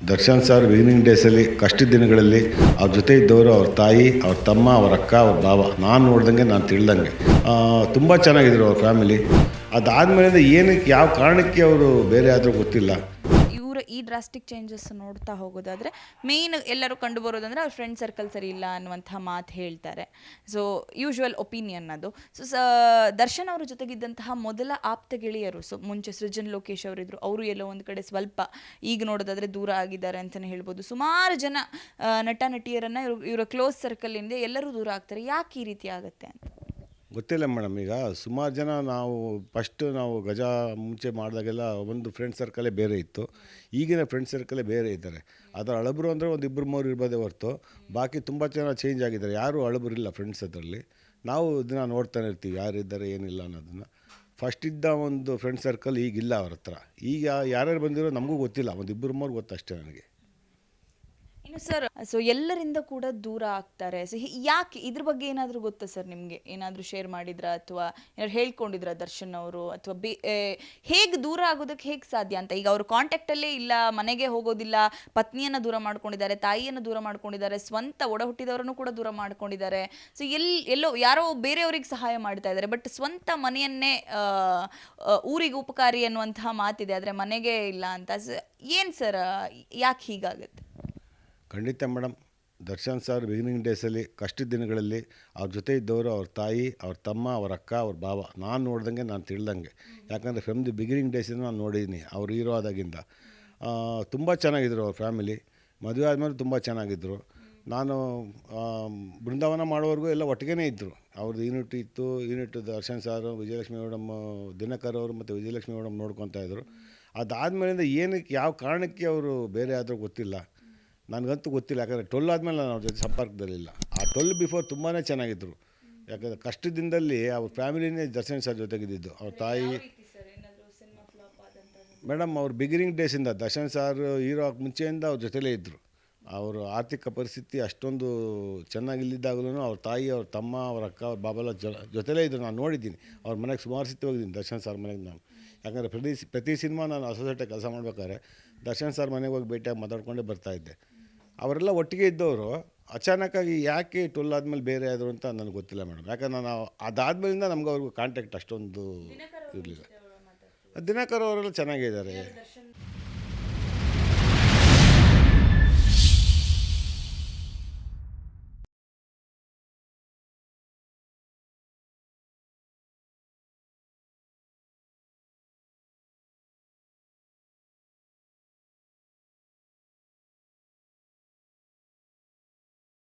Darshan sir beginning ಡೇಸಲ್ಲಿ ಕಷ್ಟದ ದಿನಗಳಲ್ಲಿ ಅವ್ರ ಜೊತೆ ಇದ್ದವರು, ಅವ್ರ ತಾಯಿ, ಅವ್ರ ತಮ್ಮ, ಅವ್ರ ಅಕ್ಕ, ಅವ್ರ ಭಾವ. ನಾನು ನೋಡ್ದಂಗೆ, ನಾನು ತಿಳಿದಂಗೆ. ತುಂಬ ಚೆನ್ನಾಗಿದ್ರು ಅವ್ರ ಫ್ಯಾಮಿಲಿ. ಅದಾದಮೇಲೆ ಏನಕ್ಕೆ, ಯಾವ ಕಾರಣಕ್ಕೆ ಅವರು ಬೇರೆ ಆದರೂ ಗೊತ್ತಿಲ್ಲ. ಈ ಡ್ರಾಸ್ಟಿಕ್ ಚೇಂಜಸ್ ನೋಡ್ತಾ ಹೋಗೋದಾದ್ರೆ ಮೇಯ್ನ್ ಎಲ್ಲರೂ ಕಂಡು ಬರೋದಂದ್ರೆ ಅವ್ರ ಫ್ರೆಂಡ್ ಸರ್ಕಲ್ ಸರಿ ಇಲ್ಲ ಅನ್ನುವಂಥ ಮಾತು ಹೇಳ್ತಾರೆ. ಸೊ ಯೂಶುವಲ್ ಒಪಿನಿಯನ್ ಅದು. ಸೊ ಸ, ದರ್ಶನ್ ಅವರ ಜೊತೆಗಿದ್ದಂತಹ ಮೊದಲ ಆಪ್ತ ಗೆಳೆಯರು ಸೊ ಮುಂಚೆ ಸೃಜನ್ ಲೋಕೇಶ್ ಅವರಿದ್ರು, ಅವರು ಎಲ್ಲೋ ಒಂದು ಕಡೆ ಸ್ವಲ್ಪ ಈಗ ನೋಡೋದಾದ್ರೆ ದೂರ ಆಗಿದ್ದಾರೆ ಅಂತಲೇ ಹೇಳ್ಬೋದು. ಸುಮಾರು ಜನ ನಟ ನಟಿಯರನ್ನು ಇವರು, ಇವರ ಕ್ಲೋಸ್ ಸರ್ಕಲಿಂದ ಎಲ್ಲರೂ ದೂರ ಆಗ್ತಾರೆ. ಯಾಕೆ ಈ ರೀತಿ ಆಗುತ್ತೆ ಅಂತ? ಗೊತ್ತಿಲ್ಲ ಮೇಡಮ್, ಈಗ ಸುಮಾರು ಜನ ನಾವು ಫಸ್ಟ್ ನಾವು ಗಜ ಮುಂಚೆ ಮಾಡಿದಾಗೆಲ್ಲ ಒಂದು ಫ್ರೆಂಡ್ ಸರ್ಕಲೇ ಬೇರೆ ಇತ್ತು. ಈಗಿನ ಫ್ರೆಂಡ್ ಸರ್ಕಲೇ ಬೇರೆ ಇದ್ದಾರೆ. ಅದರ ಹಳಬರು ಅಂದರೆ ಒಂದು ಇಬ್ಬರು ಮೂರು ಇರ್ಬೋದೇ ಹೊರತು. ಬಾಕಿ ತುಂಬ ಜನ ಚೇಂಜ್ ಆಗಿದ್ದಾರೆ. ಯಾರೂ ಹಳಬರಿಲ್ಲ ಫ್ರೆಂಡ್ಸ್ ಅದರಲ್ಲಿ. ನಾವು ಇದನ್ನ ನೋಡ್ತಾನೆ ಇರ್ತೀವಿ, ಯಾರಿದ್ದಾರೆ, ಏನಿಲ್ಲ ಅನ್ನೋದನ್ನು. ಫಸ್ಟ್ ಇದ್ದ ಒಂದು ಫ್ರೆಂಡ್ ಸರ್ಕಲ್ ಈಗಿಲ್ಲ ಅವ್ರ ಹತ್ರ. ಈಗ ಯಾರ್ಯಾರು ಬಂದಿರೋ ನಮಗೂ ಗೊತ್ತಿಲ್ಲ. ಒಂದು ಇಬ್ಬರು ಮೂರು ಗೊತ್ತು ಅಷ್ಟೇ ನನಗೆ. ಸರ್. ಸೊ ಎಲ್ಲರಿಂದ ಕೂಡ ದೂರ ಆಗ್ತಾರೆ. ಸೊ ಯಾಕೆ? ಇದ್ರ ಬಗ್ಗೆ ಏನಾದರೂ ಗೊತ್ತಾ ಸರ್ ನಿಮಗೆ? ಏನಾದರೂ ಶೇರ್ ಮಾಡಿದ್ರಾ ಅಥವಾ ಏನಾದ್ರು ಹೇಳ್ಕೊಂಡಿದ್ರಾ ದರ್ಶನ್ ಅವರು? ಅಥವಾ ಬೇ ಹೇಗೆ ದೂರ ಆಗೋದಕ್ಕೆ ಹೇಗೆ ಸಾಧ್ಯ ಅಂತ? ಈಗ ಅವರು ಕಾಂಟ್ಯಾಕ್ಟಲ್ಲೇ ಇಲ್ಲ, ಮನೆಗೆ ಹೋಗೋದಿಲ್ಲ, ಪತ್ನಿಯನ್ನು ದೂರ ಮಾಡ್ಕೊಂಡಿದ್ದಾರೆ, ತಾಯಿಯನ್ನು ದೂರ ಮಾಡ್ಕೊಂಡಿದ್ದಾರೆ, ಸ್ವಂತ ಒಡ ಹುಟ್ಟಿದವರನ್ನು ಕೂಡ ದೂರ ಮಾಡ್ಕೊಂಡಿದ್ದಾರೆ. ಸೊ ಎಲ್ಲಿ ಎಲ್ಲೋ, ಯಾರೋ ಬೇರೆಯವ್ರಿಗೆ ಸಹಾಯ ಮಾಡ್ತಾ ಇದ್ದಾರೆ. ಬಟ್ ಸ್ವಂತ ಮನೆಯನ್ನೇ ಊರಿಗೆ ಉಪಕಾರಿ ಅನ್ನುವಂತಹ ಮಾತಿದೆ. ಆದರೆ ಮನೆಗೆ ಇಲ್ಲ ಅಂತ. ಏನು ಸರ್ ಯಾಕೆ ಹೀಗಾಗುತ್ತೆ? ಖಂಡಿತ ಮೇಡಮ್ ದರ್ಶನ್ ಸರ್ ಬಿಗಿನಿಂಗ್ ಡೇಸಲ್ಲಿ ಕಷ್ಟದ ದಿನಗಳಲ್ಲಿ ಅವ್ರ ಜೊತೆ ಇದ್ದವರು, ಅವ್ರ ತಾಯಿ, ಅವ್ರ ತಮ್ಮ, ಅವ್ರ ಅಕ್ಕ, ಅವ್ರ ಭಾವ ನಾನು ನೋಡ್ದಂಗೆ, ನಾನು ತಿಳಿದಂಗೆ. ಯಾಕಂದರೆ ಫ್ರಮ್ ದಿ ಬಿಗಿನಿಂಗ್ ಡೇಸಿಂದ ನಾನು ನೋಡಿದ್ದೀನಿ ಅವ್ರು ಹೀರೋ ಆದಾಗಿಂದ. ತುಂಬ ಚೆನ್ನಾಗಿದ್ದರು ಅವ್ರ ಫ್ಯಾಮಿಲಿ ಮದುವೆ ಆದಮೇಲೆ ತುಂಬ ಚೆನ್ನಾಗಿದ್ದರು ನಾನು ಬೃಂದಾವನ ಮಾಡೋವರೆಗೂ ಎಲ್ಲ ಒಟ್ಟಿಗೆ ಇದ್ದರು ಅವ್ರದ್ದು ಯೂನಿಟ್ ಇತ್ತು ಯೂನಿಟ್ ದರ್ಶನ್ ಸಾರು ವಿಜಯಲಕ್ಷ್ಮಿ ಮೇಡಮ್ ದಿನಕರ್ ಅವರು ಮತ್ತು ವಿಜಯಲಕ್ಷ್ಮಿ ಮೇಡಮ್ ನೋಡ್ಕೊತಾ ಇದ್ದರು ಅದಾದಮೇಲಿಂದ ಏನಕ್ಕೆ, ಯಾವ ಕಾರಣಕ್ಕೆ ಅವರು ಬೇರೆ ಆದರೂ ಗೊತ್ತಿಲ್ಲ. ನನಗಂತೂ ಗೊತ್ತಿಲ್ಲ ಯಾಕಂದರೆ ಟೊಲ್ ಆದಮೇಲೆ ನಾನು ಅವ್ರ ಜೊತೆ ಸಂಪರ್ಕದಲ್ಲಿಲ್ಲ. ಆ ಟೊಲ್ ಬಿಫೋರ್ ತುಂಬಾ ಚೆನ್ನಾಗಿದ್ದರು ಯಾಕಂದರೆ ಕಷ್ಟದಿಂದಲ್ಲಿ ಅವ್ರ ಫ್ಯಾಮಿಲಿನೇ ದರ್ಶನ್ ಸರ್ ಜೊತೆಗಿದ್ದಿದ್ದು. ಅವ್ರ ತಾಯಿ ಮೇಡಮ್ ಅವ್ರ ಬಿಗಿನಿಂಗ್ ಡೇಸಿಂದ ದರ್ಶನ್ ಸರ್ ಹೀರೋ ಮುಂಚೆಯಿಂದ ಅವ್ರ ಜೊತೆಲೇ ಇದ್ದರು ಅವರು ಆರ್ಥಿಕ ಪರಿಸ್ಥಿತಿ ಅಷ್ಟೊಂದು ಚೆನ್ನಾಗಿಲ್ಲದಾಗಲೂ ಅವ್ರ ತಾಯಿ ಅವ್ರ ತಮ್ಮ ಅವ್ರ ಅಕ್ಕ ಅವ್ರ ಬಾಬೆಲ್ಲ ಜೊ ಜೊತೆಲೇ ಇದ್ದರು ನಾನು ನೋಡಿದ್ದೀನಿ. ಅವ್ರ ಮನೆಗೆ ಸುಮಾರು ಸತಿ ಹೋಗಿದ್ದೀನಿ ದರ್ಶನ್ ಸರ್ ಮನೆಗೆ ನಾನು. ಯಾಕಂದರೆ ಪ್ರತಿ ಪ್ರತಿ ಸಿನಿಮಾ ನಾನು ಅಸೋಸಿಯೇಟಾಗಿ ಕೆಲಸ ಮಾಡ್ಬೇಕಾದ್ರೆ ದರ್ಶನ್ ಸರ್ ಮನೆಗೆ ಹೋಗಿ ಭೇಟಿಯಾಗಿ ಮಾತಾಡ್ಕೊಂಡೇ ಬರ್ತಾಯಿದ್ದೆ ಅವರೆಲ್ಲ ಒಟ್ಟಿಗೆ ಇದ್ದವರು ಅಚಾನಕ್ಕಾಗಿ ಯಾಕೆ ಟುಲ್ ಆದಮೇಲೆ ಬೇರೆ ಆದರು ಅಂತ ನನಗೆ ಗೊತ್ತಿಲ್ಲ ಮೇಡಮ್. ಯಾಕಂದ್ರೆ ನಾವು ಅದಾದ್ಮೇಲಿಂದ ನಮ್ಗೆ ಅವ್ರಿಗೂ ಕಾಂಟ್ಯಾಕ್ಟ್ ಅಷ್ಟೊಂದು ಇರಲಿಲ್ಲ. ದಿನಕರ್ ಅವರೆಲ್ಲ ಚೆನ್ನಾಗಿದ್ದಾರೆ.